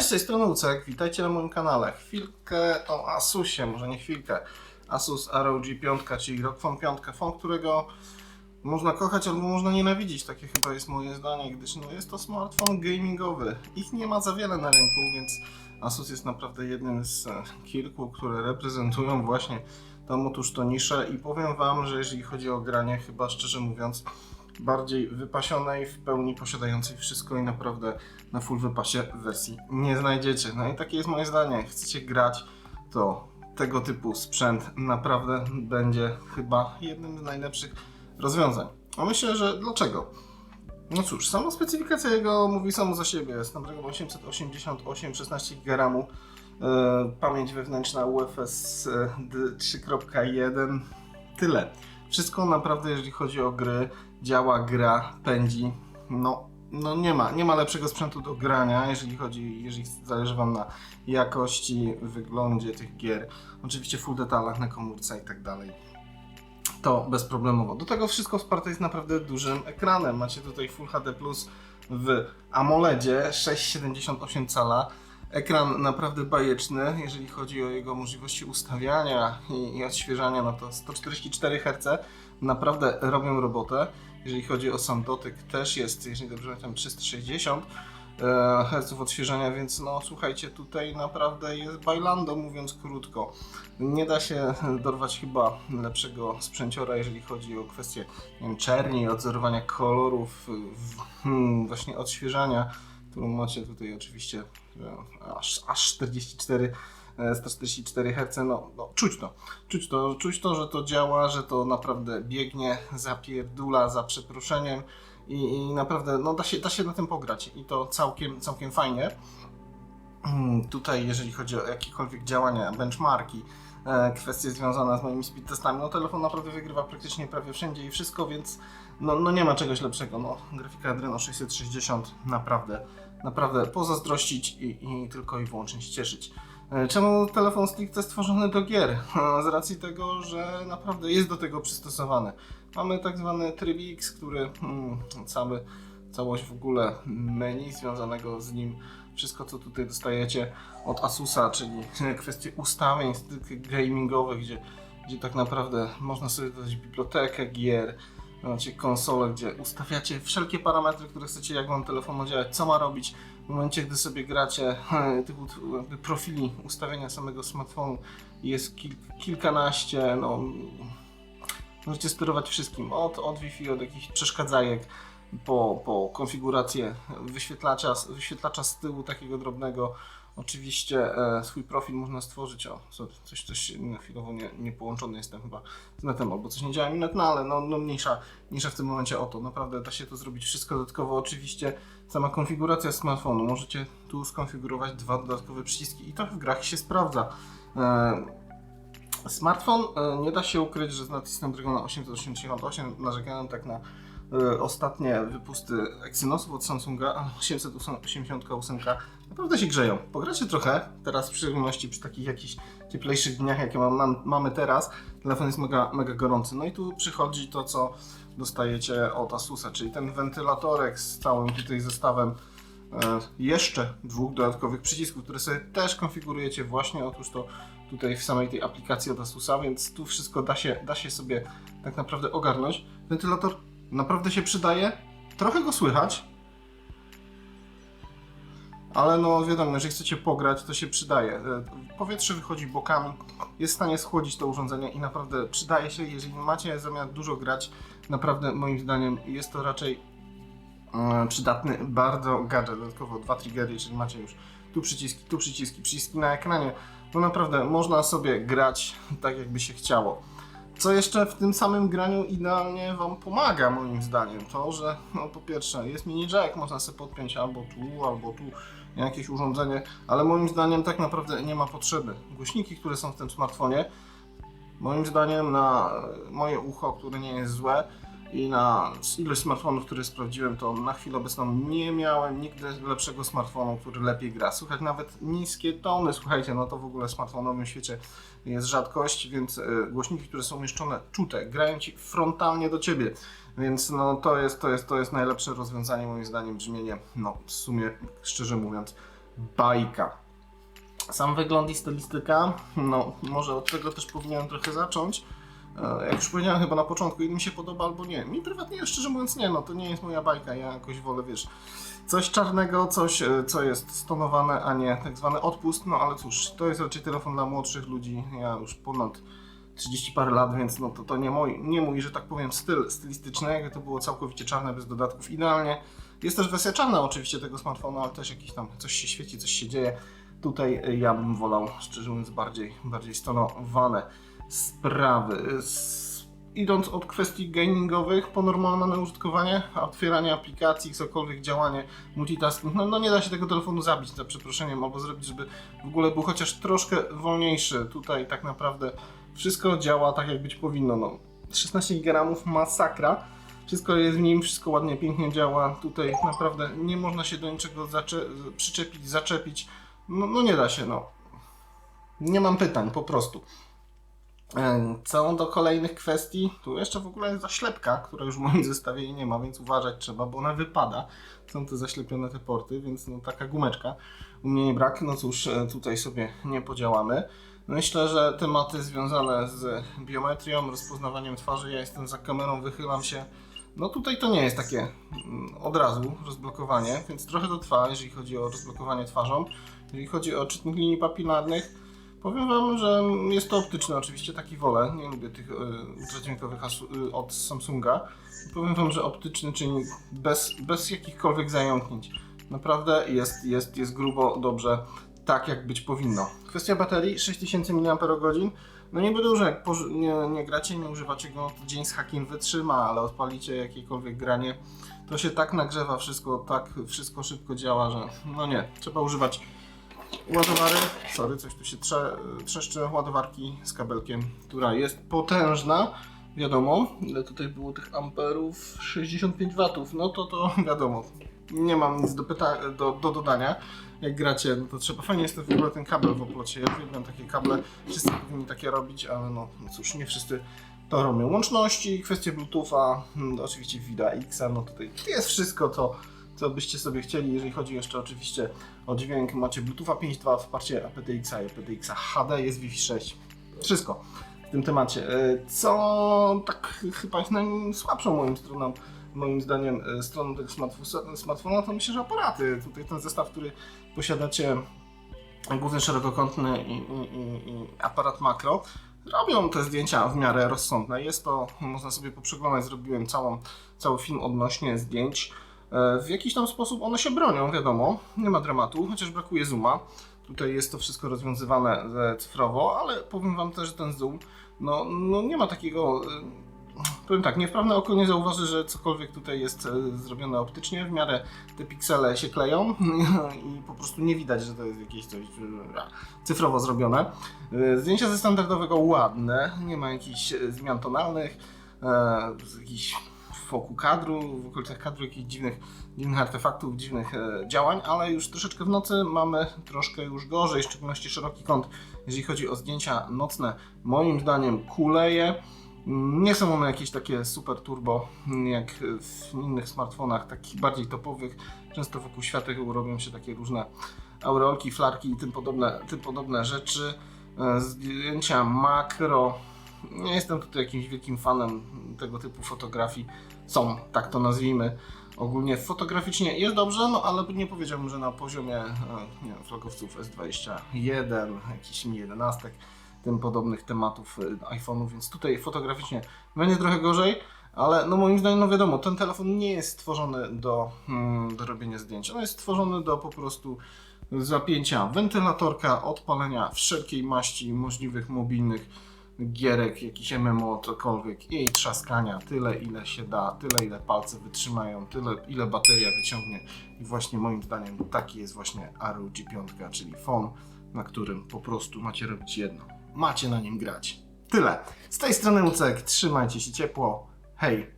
Z tej strony Lucek, witajcie na moim kanale. Chwilkę o Asusie, może nie chwilkę. Asus ROG 5, czyli ROG Phone 5, phone, którego można kochać albo można nienawidzić, takie chyba jest moje zdanie, gdyż no, jest to smartfon gamingowy. Ich nie ma za wiele na rynku, więc Asus jest naprawdę jednym z e, kilku, które reprezentują właśnie tą otóż to niszę i powiem Wam, że jeżeli chodzi o granie, chyba szczerze mówiąc, bardziej wypasionej, w pełni posiadającej wszystko i naprawdę na full wypasie wersji nie znajdziecie. No i takie jest moje zdanie. Chcecie grać, to tego typu sprzęt naprawdę będzie chyba jednym z najlepszych rozwiązań. A myślę, że dlaczego? No cóż, sama specyfikacja jego mówi samo za siebie. Snapdragon 888, 16 GB e, pamięć wewnętrzna UFS 3.1, tyle. Wszystko naprawdę, jeżeli chodzi o gry, działa, gra, pędzi. No, no nie ma, nie ma lepszego sprzętu do grania, jeżeli chodzi, jeżeli zależy Wam na jakości, wyglądzie tych gier. Oczywiście full detalach na komórce i tak dalej. To bezproblemowo. Do tego wszystko wsparte jest naprawdę dużym ekranem. Macie tutaj Full HD Plus w AMOLEDzie 6,78 cala. Ekran naprawdę bajeczny, jeżeli chodzi o jego możliwości ustawiania i, i odświeżania, no to 144 Hz naprawdę robią robotę. Jeżeli chodzi o sam dotyk, też jest, jeżeli dobrze pamiętam, 360 e, Hz odświeżania, więc no słuchajcie, tutaj naprawdę jest bailando, mówiąc krótko. Nie da się dorwać chyba lepszego sprzęciora, jeżeli chodzi o kwestię nie wiem, czerni, odzorowania kolorów, hmm, właśnie odświeżania, którą macie tutaj oczywiście aż, aż 44 e, 144 Hz, no, no czuć to, czuć to, czuć to, że to działa, że to naprawdę biegnie, zapierdula za przeproszeniem i, i naprawdę no, da, się, da się na tym pograć i to całkiem, całkiem fajnie. Mm, Tutaj, jeżeli chodzi o jakiekolwiek działania, benchmarki, e, kwestie związane z moimi speed testami, no telefon naprawdę wygrywa praktycznie prawie wszędzie i wszystko, więc no, no nie ma czegoś lepszego. No, grafika Adreno 660 naprawdę, naprawdę pozazdrościć i, i tylko i wyłącznie się cieszyć. E, Czemu telefon stricte stworzony do gier? Z racji tego, że naprawdę jest do tego przystosowany. Mamy tak zwany tryb X, który hmm, cały, całość w ogóle menu związanego z nim, wszystko co tutaj dostajecie od Asusa, czyli kwestie ustawień gamingowych, gdzie, gdzie tak naprawdę można sobie dodać bibliotekę gier, macie konsolę, gdzie ustawiacie wszelkie parametry, które chcecie, jak wam telefon ma działać, co ma robić. W momencie, gdy sobie gracie, tych profili ustawienia samego smartfonu jest kil- kilkanaście, no, możecie sterować wszystkim, od, od Wi-Fi, od jakichś przeszkadzajek, po, po konfigurację wyświetlacza, wyświetlacza z tyłu takiego drobnego. Oczywiście e, swój profil można stworzyć. O, coś, coś chwilowo nie, nie połączony jestem chyba z netem, albo coś nie działa mi net, no ale no, no mniejsza, mniejsza w tym momencie o to. Naprawdę da się to zrobić wszystko dodatkowo. Oczywiście sama konfiguracja smartfonu. Możecie tu skonfigurować dwa dodatkowe przyciski i to w grach się sprawdza. E, Smartfon e, nie da się ukryć, że z naciskiem Dragona 888 narzekałem tak na ostatnie wypusty Exynosów od Samsunga, ale 888 naprawdę się grzeją. Pogracie trochę, teraz w szczególności przy takich jakichś cieplejszych dniach, jakie mam, mam, mamy teraz, telefon jest mega, mega gorący. No i tu przychodzi to, co dostajecie od Asusa, czyli ten wentylatorek z całym tutaj zestawem e, jeszcze dwóch dodatkowych przycisków, które sobie też konfigurujecie właśnie otóż to tutaj w samej tej aplikacji od Asusa, więc tu wszystko da się, da się sobie tak naprawdę ogarnąć. Wentylator naprawdę się przydaje, trochę go słychać, ale no wiadomo, jeżeli chcecie pograć, to się przydaje. E, Powietrze wychodzi bokami, jest w stanie schłodzić to urządzenie i naprawdę przydaje się, jeżeli macie zamiar dużo grać, naprawdę moim zdaniem jest to raczej e, przydatny bardzo gadżet. Dodatkowo dwa triggery, jeżeli macie już tu przyciski, tu przyciski, przyciski na ekranie, to naprawdę można sobie grać tak jakby się chciało. Co jeszcze w tym samym graniu idealnie Wam pomaga moim zdaniem, to że no po pierwsze jest mini jack, można sobie podpiąć albo tu, albo tu jakieś urządzenie, ale moim zdaniem tak naprawdę nie ma potrzeby. Głośniki, które są w tym smartfonie, moim zdaniem na moje ucho, które nie jest złe i na ilość smartfonów, które sprawdziłem, to na chwilę obecną nie miałem nigdy lepszego smartfonu, który lepiej gra. Słychać nawet niskie tony, słuchajcie, no to w ogóle w smartfonowym świecie jest rzadkość, więc e, głośniki, które są umieszczone czute, grają Ci frontalnie do Ciebie, więc no to jest, to jest, to jest najlepsze rozwiązanie moim zdaniem, brzmienie, no w sumie, szczerze mówiąc, bajka. Sam wygląd i stylistyka, no może od tego też powinienem trochę zacząć. E, Jak już powiedziałem chyba na początku, mi się podoba albo nie. Mi prywatnie, szczerze mówiąc, nie, no to nie jest moja bajka. Ja jakoś wolę, wiesz, coś czarnego, coś, e, co jest stonowane, a nie tak zwany odpust. No ale cóż, to jest raczej telefon dla młodszych ludzi. Ja już ponad 30 parę lat, więc no to, to nie, mój, nie mój, że tak powiem, styl stylistyczny. Jakby to było całkowicie czarne, bez dodatków, idealnie. Jest też wersja czarna oczywiście tego smartfona, ale też jakiś tam coś się świeci, coś się dzieje. Tutaj y, ja bym wolał, szczerze mówiąc, bardziej, bardziej stonowane sprawy. Idąc od kwestii gamingowych po normalne użytkowanie, otwieranie aplikacji, cokolwiek działanie, multitasking, no, no nie da się tego telefonu zabić za przeproszeniem, albo zrobić, żeby w ogóle był chociaż troszkę wolniejszy. Tutaj tak naprawdę wszystko działa tak, jak być powinno. No, 16 GB masakra. Wszystko jest w nim, wszystko ładnie, pięknie działa. Tutaj naprawdę nie można się do niczego zacze- przyczepić, zaczepić. No, no nie da się, no. Nie mam pytań, po prostu. Co do kolejnych kwestii, tu jeszcze w ogóle jest zaślepka, która już w moim zestawieniu nie ma, więc uważać trzeba, bo ona wypada. Są te zaślepione te porty, więc no, taka gumeczka. U mnie nie brak, no cóż, e, tutaj sobie nie podziałamy. Myślę, że tematy związane z biometrią, rozpoznawaniem twarzy, ja jestem za kamerą, wychylam się. No tutaj to nie jest takie mm, od razu rozblokowanie, więc trochę to trwa, jeżeli chodzi o rozblokowanie twarzą. Jeżeli chodzi o czytnik linii papilarnych, powiem Wam, że jest to optyczne, oczywiście taki wolę. Nie lubię tych y, ultradźwiękowych y, od Samsunga. Powiem Wam, że optyczny czynnik bez, bez jakichkolwiek zająknięć. Naprawdę jest, jest, jest grubo, dobrze, tak jak być powinno. Kwestia baterii 6000 mAh. No niby dużo, jak nie, nie gracie, nie używacie go, to dzień z hakiem wytrzyma, ale odpalicie jakiekolwiek granie, to się tak nagrzewa wszystko, tak wszystko szybko działa, że no nie, trzeba używać ładowary, sorry, coś tu się trze, trzeszczy, ładowarki z kabelkiem, która jest potężna, wiadomo, ile tutaj było tych amperów, 65 watów, no to to wiadomo, nie mam nic do, pyta- do, do dodania, jak gracie, no to trzeba, fajnie jest w ogóle ten kabel w oplocie, ja uwielbiam takie kable, wszyscy powinni takie robić, ale no, no cóż, nie wszyscy to robią. Łączności, kwestie Bluetootha, hmm, oczywiście Vida X, no tutaj jest wszystko to, co byście sobie chcieli, jeżeli chodzi jeszcze oczywiście o dźwięk, macie Bluetootha 5.2, wsparcie aptX i aptX HD, jest Wi-Fi 6, wszystko w tym temacie. E, Co tak chyba jest najsłabszą moim stroną, moim zdaniem e, stroną tego smartfo- smartfona, to myślę, że aparaty. Tutaj ten zestaw, który posiadacie, główny szerokokątny i, i, i, i aparat makro, robią te zdjęcia w miarę rozsądne. Jest to, można sobie poprzeglądać, zrobiłem całą, cały film odnośnie zdjęć. E, W jakiś tam sposób one się bronią, wiadomo, nie ma dramatu, chociaż brakuje zooma. Tutaj jest to wszystko rozwiązywane e, cyfrowo, ale powiem Wam też, że ten zoom, no, no nie ma takiego, e, powiem tak, niewprawne oko nie zauważy, że cokolwiek tutaj jest zrobione optycznie, w miarę te piksele się kleją i po prostu nie widać, że to jest jakieś coś cyfrowo zrobione. Zdjęcia ze standardowego ładne, nie ma jakichś zmian tonalnych, jakichś wokół kadru, w okolicach kadru jakichś dziwnych, dziwnych artefaktów, dziwnych e, działań, ale już troszeczkę w nocy mamy troszkę już gorzej, w szczególności szeroki kąt, jeżeli chodzi o zdjęcia nocne, moim zdaniem kuleje. Nie są one jakieś takie super turbo, jak w innych smartfonach, takich bardziej topowych. Często wokół świateł robią się takie różne aureolki, flarki i tym podobne, tym podobne rzeczy. E, Zdjęcia makro. Nie jestem tutaj jakimś wielkim fanem tego typu fotografii. Są, tak to nazwijmy. Ogólnie fotograficznie jest dobrze, no ale nie powiedziałbym, że na poziomie e, nie wiem, flagowców S21, jakichś Mi 11, tym podobnych tematów e, iPhone'ów, więc tutaj fotograficznie będzie trochę gorzej. Ale no moim zdaniem, no wiadomo, ten telefon nie jest stworzony do, mm, do robienia zdjęć. On jest stworzony do po prostu zapięcia wentylatorka, odpalenia wszelkiej maści możliwych mobilnych gierek, jakiś MMO, cokolwiek. I trzaskania. Tyle ile się da, tyle ile palce wytrzymają, tyle ile bateria wyciągnie. I właśnie moim zdaniem taki jest właśnie ROG 5, czyli phone, na którym po prostu macie robić jedno, macie na nim grać. Tyle. Z tej strony Ucek, trzymajcie się ciepło, hej!